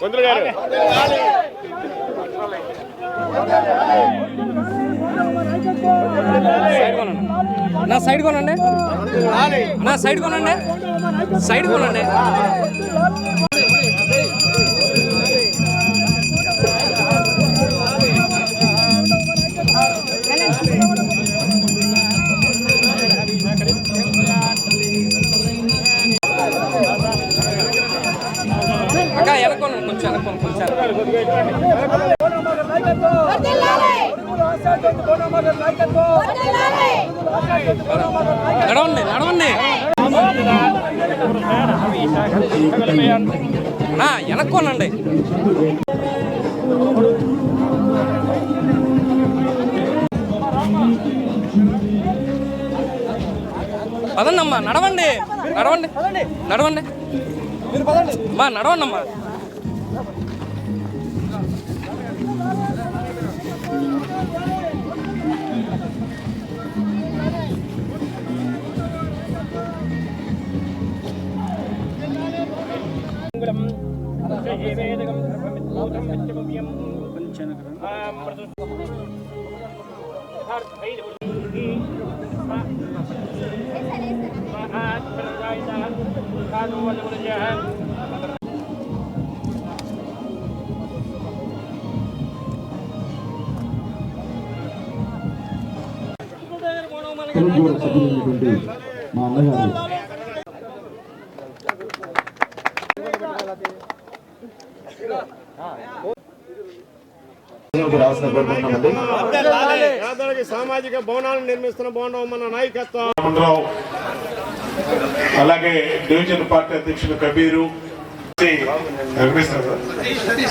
మంత్రులు గారు. నా సైడ్ కొనండి. నా సైడ్ కొనండి. సైడ్ కొనండి. వెనకొనండి కొంచెం నడవండి నడవండి. వెనక్కోనండి పదండి అమ్మా నడవండి నడవండి. నడవండి. మా నడవండి. అమ్మా తెలుగు సభ్యులైనటువంటి మా అన్నగారు రావాల్సిన కోరుకుంటున్నామండి సామాజిక భవనాలను నిర్మిస్తున్న భవనం మన నాయకత్వం. అలాగే డివిజన్ పార్టీ అధ్యక్షులు కబీరు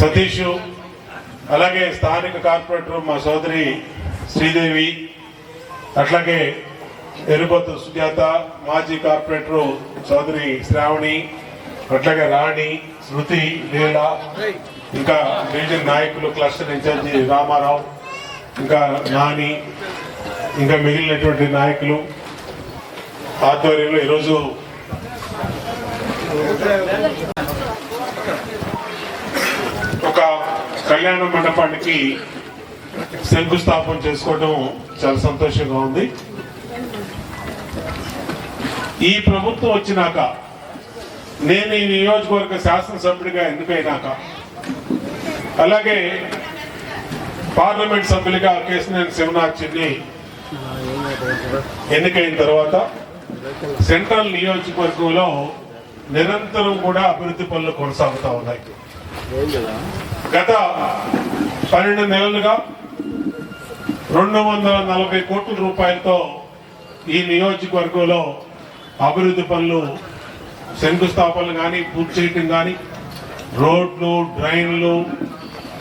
సతీష్ అలాగే స్థానిక కార్పొరేటర్ మా సోదరి శ్రీదేవి అట్లాగే ఎరుబొత్తు సుజాత మాజీ కార్పొరేటర్ సోదరి శ్రావణి అట్లాగే రాణి శృతి లీల ఇంకా డివిజన్ నాయకులు క్లస్టర్ ఇన్ఛార్జి రామారావు ఇంకా నాని ఇంకా మిగిలినటువంటి నాయకులు ఆధ్వర్యంలో ఈరోజు ఒక కళ్యాణ మండపానికి శంకుస్థాపన చేసుకోవడం చాలా సంతోషంగా ఉంది. ఈ ప్రభుత్వం వచ్చినాక నేను ఈ నియోజకవర్గ శాసనసభ్యుడిగా ఎన్నికైనాక అలాగే పార్లమెంట్ సభ్యులుగా కేసినేని శివనాథ్ ఎన్నికైన తర్వాత సెంట్రల్ నియోజకవర్గంలో నిరంతరం కూడా అభివృద్ధి పనులు కొనసాగుతూ ఉన్నాయి. గత పన్నెండు నెలలుగా రెండు వందల నలభై కోట్ల రూపాయలతో ఈ నియోజకవర్గంలో అభివృద్ధి పనులు శంకుస్థాపనలు కానీ పూర్తి చేయటం కానీ రోడ్లు డ్రైన్లు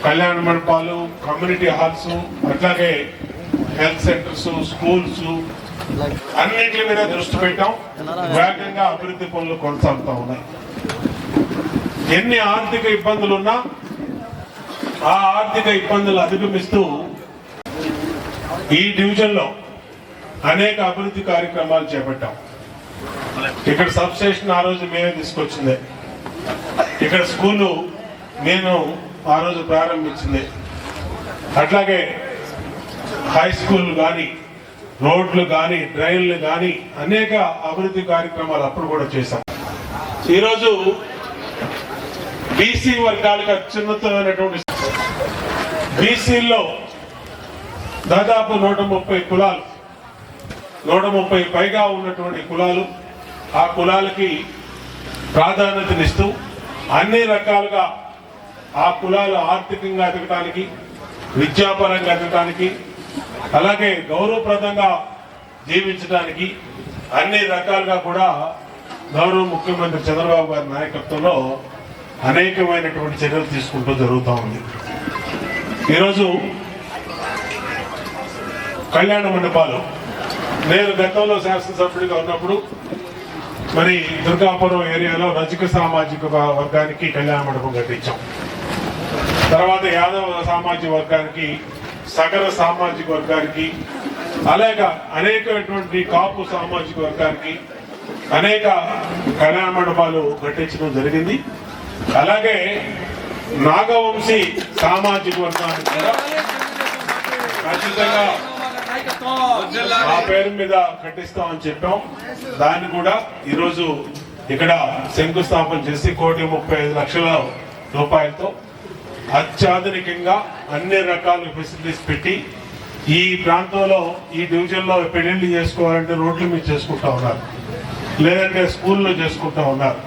కళ్యాణ మండపాలు కమ్యూనిటీ హాల్స్ అట్లాగే హెల్త్ సెంటర్స్ స్కూల్స్ అన్నింటి మీద దృష్టి పెట్టాం. వేగంగా అభివృద్ధి పనులు కొనసాగుతూ ఉన్నాయి. ఎన్ని ఆర్థిక ఇబ్బందులు ఉన్నా ఆ ఆర్థిక ఇబ్బందులు అధిగమిస్తూ ఈ డివిజన్లో అనేక అభివృద్ధి కార్యక్రమాలు చేపట్టాం. ఇక్కడ సబ్ స్టేషన్ ఆ రోజు మేమే తీసుకొచ్చింది. ఇక్కడ స్కూలు నేను ఆ రోజు ప్రారంభించింది. అట్లాగే హై స్కూల్ కానీ రోడ్లు కానీ డ్రైన్లు కానీ అనేక అభివృద్ధి కార్యక్రమాలు అప్పుడు కూడా చేశాం. ఈరోజు బీసీ వర్గాలకు అత్యున్నతమైనటువంటి బీసీల్లో దాదాపు నూట ముప్పై కులాలు నూట ముప్పై పైగా ఉన్నటువంటి కులాలు ఆ కులాలకి ప్రాధాన్యతనిస్తూ అన్ని రకాలుగా ఆ కులాలు ఆర్థికంగా ఎదగటానికి విద్యాపరంగా ఎదగటానికి అలాగే గౌరవప్రదంగా జీవించడానికి అన్ని రకాలుగా కూడా గౌరవ ముఖ్యమంత్రి చంద్రబాబు గారి నాయకత్వంలో అనేకమైనటువంటి చర్యలు తీసుకుంటూ జరుగుతూ ఉంది. ఈరోజు కళ్యాణ మండపాలు. నేను గతంలో శాసనసభ్యుడిగా ఉన్నప్పుడు మరి దుర్గాపురం ఏరియాలో రజక సామాజిక వర్గానికి కళ్యాణ మండపం కట్టించాం. తర్వాత యాదవ సామాజిక వర్గానికి సగర సామాజిక వర్గానికి అలాగే అనేకటువంటి కాపు సామాజిక వర్గానికి అనేక కళ్యాణ మండపాలు కట్టించడం జరిగింది. అలాగే నాగవంశీ సామాజిక వర్గానికి కూడా ఖచ్చితంగా ఆ పేరు మీద కట్టిస్తామని చెప్పాం. దాన్ని కూడా ఈరోజు ఇక్కడ శంకుస్థాపన చేసి కోటి ముప్పై ఐదు లక్షల రూపాయలతో అత్యాధునికంగా అన్ని రకాల ఫెసిలిటీస్ పెట్టి ఈ ప్రాంతంలో ఈ డివిజన్లో పెళ్ళిళ్ళు చేసుకోవాలంటే రోడ్ల మీద చేసుకుంటా ఉన్నారు. లేదంటే స్కూల్లో చేసుకుంటా ఉన్నారు.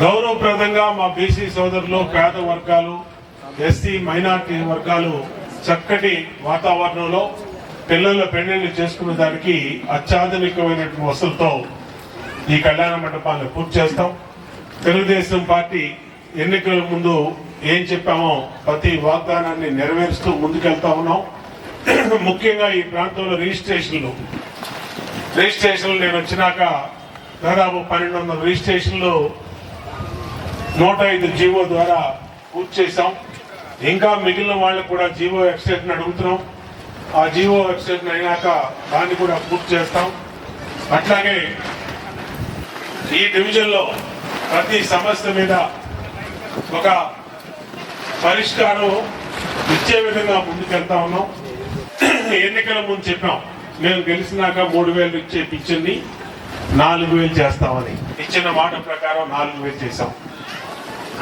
గౌరవప్రదంగా మా బీసీ సోదరులు పేద వర్గాలు ఎస్సీ మైనార్టీ వర్గాలు చక్కటి వాతావరణంలో పిల్లల పెళ్ళిళ్ళు చేసుకునే దానికి అత్యాధునికమైనటువంటి వసతులతో ఈ కళ్యాణ మండపాన్ని పూర్తి చేస్తాం. తెలుగుదేశం పార్టీ ఎన్నికల ముందు ఏం చెప్పామో ప్రతి వాగ్దానాన్ని నెరవేరుస్తూ ముందుకెళ్తా ఉన్నాం. ముఖ్యంగా ఈ ప్రాంతంలో రిజిస్ట్రేషన్లు. రిజిస్ట్రేషన్లు నేను వచ్చినాక దాదాపు పన్నెండు వందల రిజిస్ట్రేషన్లు నూట ఐదు జీవో ద్వారా పూర్తి చేశాం. ఇంకా మిగిలిన వాళ్ళకు కూడా జీవో ఎక్స్టేషన్ అడుగుతున్నాం. ఆ జీవో ఎక్స్టేషన్ అయినాక దాన్ని కూడా పూర్తి చేస్తాం. అట్లాగే ఈ డివిజన్లో ప్రతి సమస్య మీద ఒక పరిష్కారం ఇచ్చే విధంగా ముందుకెళ్తా ఉన్నాం. ఎన్నికల ముందు చెప్పాం. మేము గెలిచినాక మూడు వేలు ఇచ్చే పిచ్చింది నాలుగు వేలు చేస్తామని. ఇచ్చిన మాట ప్రకారం నాలుగు వేలు చేసాం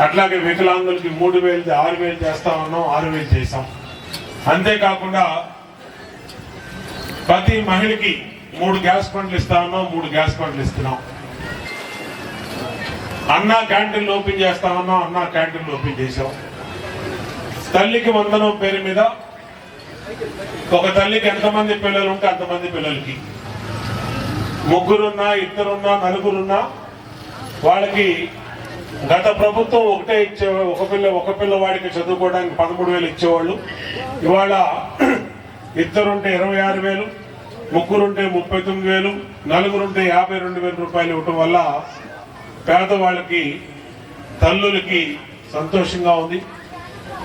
అట్లాగే వికలాంగులకి మూడు వేలు ఆరు వేలు చేస్తా ఉన్నాం ఆరు వేలు చేసాం అంతేకాకుండా ప్రతి మహిళకి మూడు గ్యాస్ బండ్లు ఇస్తా ఉన్నాం మూడు గ్యాస్ బండ్లు ఇస్తున్నాం. అన్నా క్యాంటీన్లు ఓపెన్ చేస్తా ఉన్నాం అన్నా క్యాంటీన్లు ఓపెన్ చేసాం తల్లికి వందనం పేరు మీద ఒక తల్లికి ఎంతమంది పిల్లలు ఉంటే అంతమంది పిల్లలకి. ముగ్గురున్నా ఇద్దరున్నా నలుగురున్నా వాళ్ళకి గత ప్రభుత్వం ఒకటే ఇచ్చే ఒక పిల్ల ఒక పిల్లవాడికి చదువుకోవడానికి పదమూడు వేలు ఇచ్చేవాళ్ళు. ఇవాళ ఇద్దరుంటే ఇరవై ఆరు వేలు ముగ్గురుంటే ముప్పై తొమ్మిది వేలు నలుగురుంటే యాభై రెండు వేల రూపాయలు ఇవ్వటం వల్ల పేదవాళ్ళకి తల్లులకి సంతోషంగా ఉంది.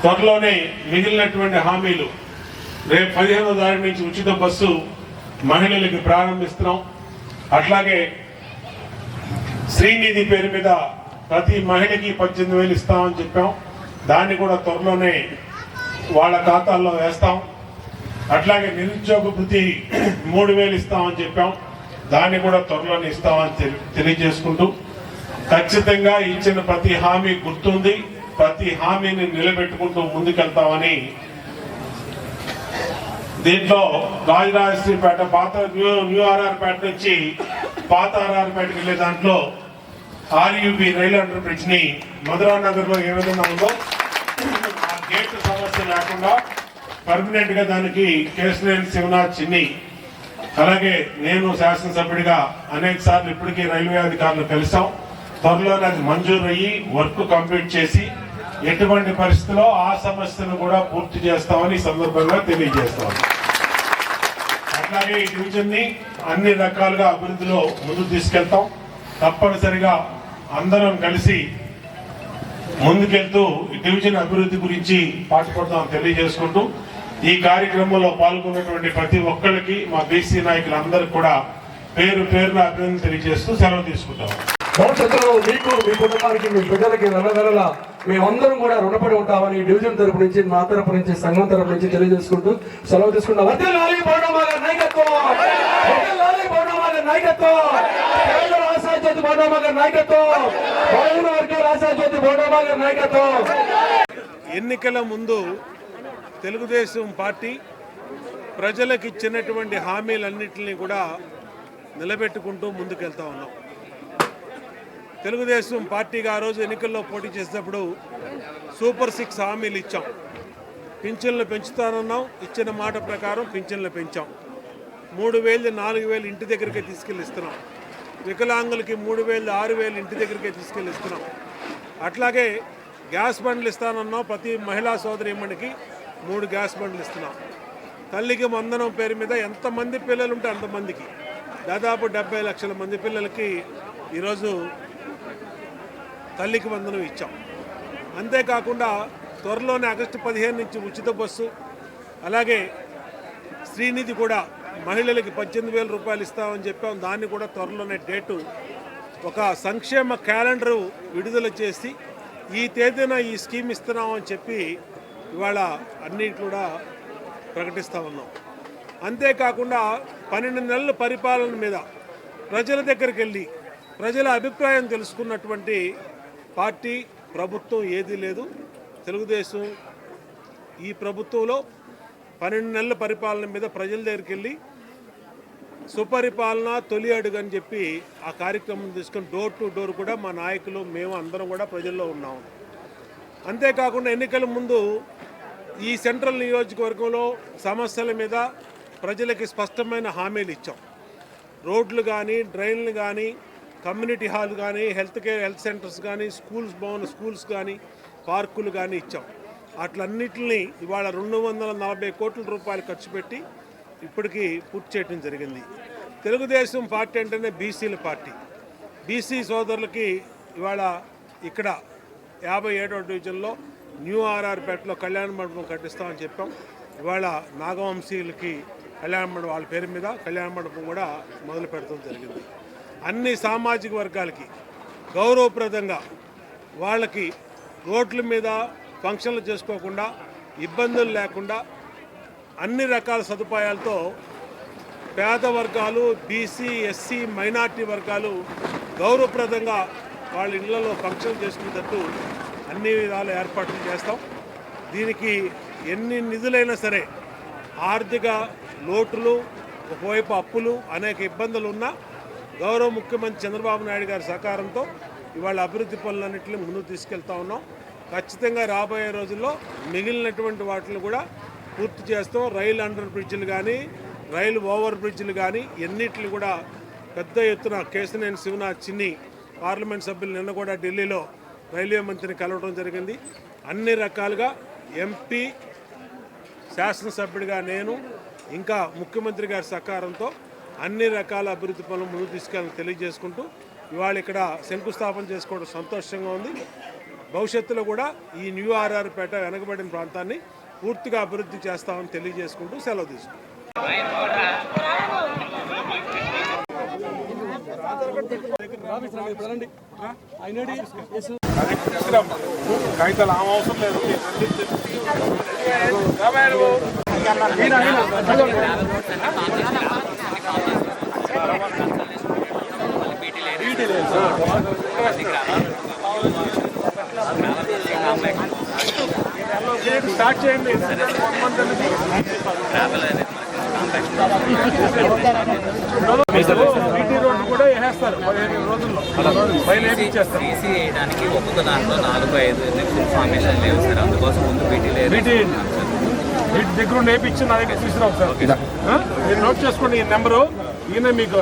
త్వరలోనే మిగిలినటువంటి హామీలు రేపు పదిహేనో తారీఖు నుంచి ఉచిత బస్సు మహిళలకి ప్రారంభిస్తున్నాం. అట్లాగే శ్రీనిధి పేరు మీద ప్రతి మహిళకి పద్దెనిమిది వేలు ఇస్తామని చెప్పాం. దాన్ని కూడా త్వరలోనే వాళ్ళ ఖాతాల్లో వేస్తాం. అట్లాగే నిరుద్యోగ వృత్తి మూడు వేలు ఇస్తామని చెప్పాం. దాన్ని కూడా త్వరలోనే ఇస్తామని తెలి- తెలియజేసుకుంటూ ఖచ్చితంగా ఇచ్చిన ప్రతి హామీ గుర్తుంది. ప్రతి హామీని నిలబెట్టుకుంటూ ముందుకెళ్తామని దీంట్లో రాజరాజశ్రీపేట పాత న్యూ న్యూ ఆర్ఆర్పేట నుంచి పాత ఆర్ఆర్పేటకి వెళ్ళే దాంట్లో ఆర్యుబి రైలు అండర్ బ్రిడ్జ్ని మధురా నగర్లో ఏ విధంగా ఉందో ఆ గేట్ సమస్య లేకుండా పర్మనెంట్గా దానికి కేశనేని శివనాథ్ చిన్ని అలాగే నేను శాసనసభ్యుడిగా అనేక సార్లు ఇప్పటికీ రైల్వే అధికారులు కలిసాం త్వరలోనే అది మంజూరు అయ్యి వర్క్ కంప్లీట్ చేసి ఎటువంటి పరిస్థితిలో ఆ సమస్యను కూడా పూర్తి చేస్తామని ఈ సందర్భంగా తెలియజేస్తాం. అట్లాగే ఈ డివిజన్ని అన్ని రకాలుగా అభివృద్ధిలో ముందుకు తీసుకెళ్తాం. తప్పనిసరిగా అందరం కలిసి ముందుకెళ్తూ ఈ డివిజన్ అభివృద్ధి గురించి పాటుపడతాం తెలియజేసుకుంటూ ఈ కార్యక్రమంలో పాల్గొన్నటువంటి ప్రతి ఒక్కరికి మా బీసీ నాయకులందరూ కూడా పేరు పేరున అభినందన తెలియజేస్తూ సెలవు తీసుకుంటాం. భవిష్యత్తులో మీకు మీ కుటుంబానికి మీ బిడ్డలకి నెలనెలల మేమందరం కూడా రుణపడి ఉంటామని డివిజన్ తరపు నుంచి మా తరపు నుంచి సంఘం తరపు నుంచి తెలియజేసుకుంటూ సెలవు తీసుకుంటాం నాయకత్వం. నాయకత్వం. ఎన్నికల ముందు తెలుగుదేశం పార్టీ ప్రజలకు ఇచ్చినటువంటి హామీలన్నింటినీ కూడా నిలబెట్టుకుంటూ ముందుకెళ్తా ఉన్నాం. తెలుగుదేశం పార్టీగా ఆ రోజు ఎన్నికల్లో పోటీ చేసేటప్పుడు సూపర్ సిక్స్ హామీలు ఇచ్చాం. పింఛన్లు పెంచుతానన్నాం. ఇచ్చిన మాట ప్రకారం పింఛన్లు పెంచాం. మూడు వేలు నాలుగు వేలు ఇంటి దగ్గరికి తీసుకెళ్ళి ఇస్తున్నాం వికలాంగులకి మూడు వేలు ఆరు వేలు ఇంటి దగ్గరికే తీసుకెళ్ళి ఇస్తున్నాం అట్లాగే గ్యాస్ బండ్లు ఇస్తానన్నాం. ప్రతి మహిళా సోదరిమ్మడికి మూడు గ్యాస్ బండ్లు ఇస్తున్నాం. తల్లికి మందనం పేరు మీద ఎంతమంది పిల్లలు ఉంటే అంతమందికి. దాదాపు డెబ్బై లక్షల మంది పిల్లలకి ఈరోజు తల్లికి వందనం ఇచ్చాం. అంతేకాకుండా త్వరలోనే ఆగస్టు పదిహేను నుంచి ఉచిత బస్సు అలాగే శ్రీనిధి కూడా మహిళలకి పద్దెనిమిది వేల రూపాయలు ఇస్తామని చెప్పాం. దాన్ని కూడా త్వరలోనే డేటు ఒక సంక్షేమ క్యాలెండరు విడుదల చేసి ఈ తేదీన ఈ స్కీమ్ ఇస్తున్నామని చెప్పి ఇవాళ అన్నిటి కూడా ప్రకటిస్తూ ఉన్నాం. అంతేకాకుండా పన్నెండు నెలల పరిపాలన మీద ప్రజల దగ్గరికి వెళ్ళి ప్రజల అభిప్రాయం తెలుసుకున్నటువంటి పార్టీ ప్రభుత్వం ఏదీ లేదు. తెలుగుదేశం ఈ ప్రభుత్వంలో పన్నెండు నెలల పరిపాలన మీద ప్రజల దగ్గరికి వెళ్ళి సుపరిపాలన తొలి అడుగు అని చెప్పి ఆ కార్యక్రమం తీసుకుని డోర్ టు డోర్ కూడా మా నాయకులు మేము అందరం కూడా ప్రజల్లో ఉన్నాము అంతేకాకుండా ఎన్నికల ముందు ఈ సెంట్రల్ నియోజకవర్గంలో సమస్యల మీద ప్రజలకి స్పష్టమైన హామీలు ఇచ్చాం. రోడ్లు కానీ డ్రైన్లు కానీ కమ్యూనిటీ హాల్ కానీ హెల్త్ కేర్ హెల్త్ సెంటర్స్ కానీ స్కూల్స్ బాగున్న స్కూల్స్ కానీ పార్కులు కానీ ఇచ్చాం. అట్లన్నిటిని ఇవాళ రెండు వందల నలభై కోట్ల రూపాయలు ఖర్చు పెట్టి ఇప్పటికీ పూర్తి చేయడం జరిగింది. తెలుగుదేశం పార్టీ అంటేనే బీసీల పార్టీ. బీసీ సోదరులకి ఇవాళ ఇక్కడ యాభై ఏడో డివిజన్లో న్యూ ఆర్ఆర్పేటలో కళ్యాణ మండపం కట్టిస్తామని చెప్పాం. ఇవాళ నాగవంశీయులకి కళ్యాణ మండపం వాళ్ళ పేరు మీద కళ్యాణ మండపం కూడా మొదలు పెడతాం జరిగింది. అన్ని సామాజిక వర్గాలకి గౌరవప్రదంగా వాళ్ళకి రోడ్ల మీద ఫంక్షన్లు చేసుకోకుండా ఇబ్బందులు లేకుండా అన్ని రకాల సదుపాయాలతో పేద వర్గాలు బీసీ ఎస్సీ మైనార్టీ వర్గాలు గౌరవప్రదంగా వాళ్ళ ఇళ్ళలో ఫంక్షన్ చేసుకునేటట్టు అన్ని విధాల ఏర్పాట్లు చేస్తాం. దీనికి ఎన్ని నిధులైనా సరే ఆర్థిక లోటులు ఒకవైపు అప్పులు అనేక ఇబ్బందులు ఉన్నా గౌరవ ముఖ్యమంత్రి చంద్రబాబు నాయుడు గారి సహకారంతో ఇవాళ అభివృద్ధి పనులన్నింటినీ ముందుకు తీసుకెళ్తా ఉన్నాం. ఖచ్చితంగా రాబోయే రోజుల్లో మిగిలినటువంటి వాటిని కూడా పూర్తి చేస్తాం. రైలు అండర్ బ్రిడ్జ్లు కానీ రైలు ఓవర్ బ్రిడ్జ్లు కానీ ఎన్నిటిని కూడా పెద్ద ఎత్తున కేశినేని శివనాథ్ చిన్ని పార్లమెంట్ సభ్యులు నిన్న కూడా ఢిల్లీలో రైల్వే మంత్రిని కలవడం జరిగింది. అన్ని రకాలుగా ఎంపీ శాసనసభ్యుడిగా నేను ఇంకా ముఖ్యమంత్రి గారి సహకారంతో అన్ని రకాల అభివృద్ధి పనులు ముందుకు తీసుకెళ్ళని తెలియజేసుకుంటూ ఇవాళ ఇక్కడ శంకుస్థాపన చేసుకోవడం సంతోషంగా ఉంది. భవిష్యత్తులో కూడా ఈ న్యూ ఆర్ఆర్ పేట వెనకబడిన ప్రాంతాన్ని పూర్తిగా అభివృద్ధి చేస్తామని తెలియజేసుకుంటూ సెలవు తీసుకుంటాం కాగితాలు ఆమె అవసరం లేదు స్టార్ట్ చేయండి బీటీ రోడ్డు కూడా వేసేస్తారు పదిహేను రోజుల్లో వేయడానికి ఒక్కొక్క దాంట్లో నాలుగు ఐదు ఫుల్ ఫార్మేషన్ లేవు సార్ అందుకోసం ముందు బీటీ లేదు బీటీ వీటి దగ్గర నేర్పించి నా దగ్గర తీసుకురా ఒకసారి మీరు నోట్ చేసుకోండి ఈ నెంబరు ఈయన మీకు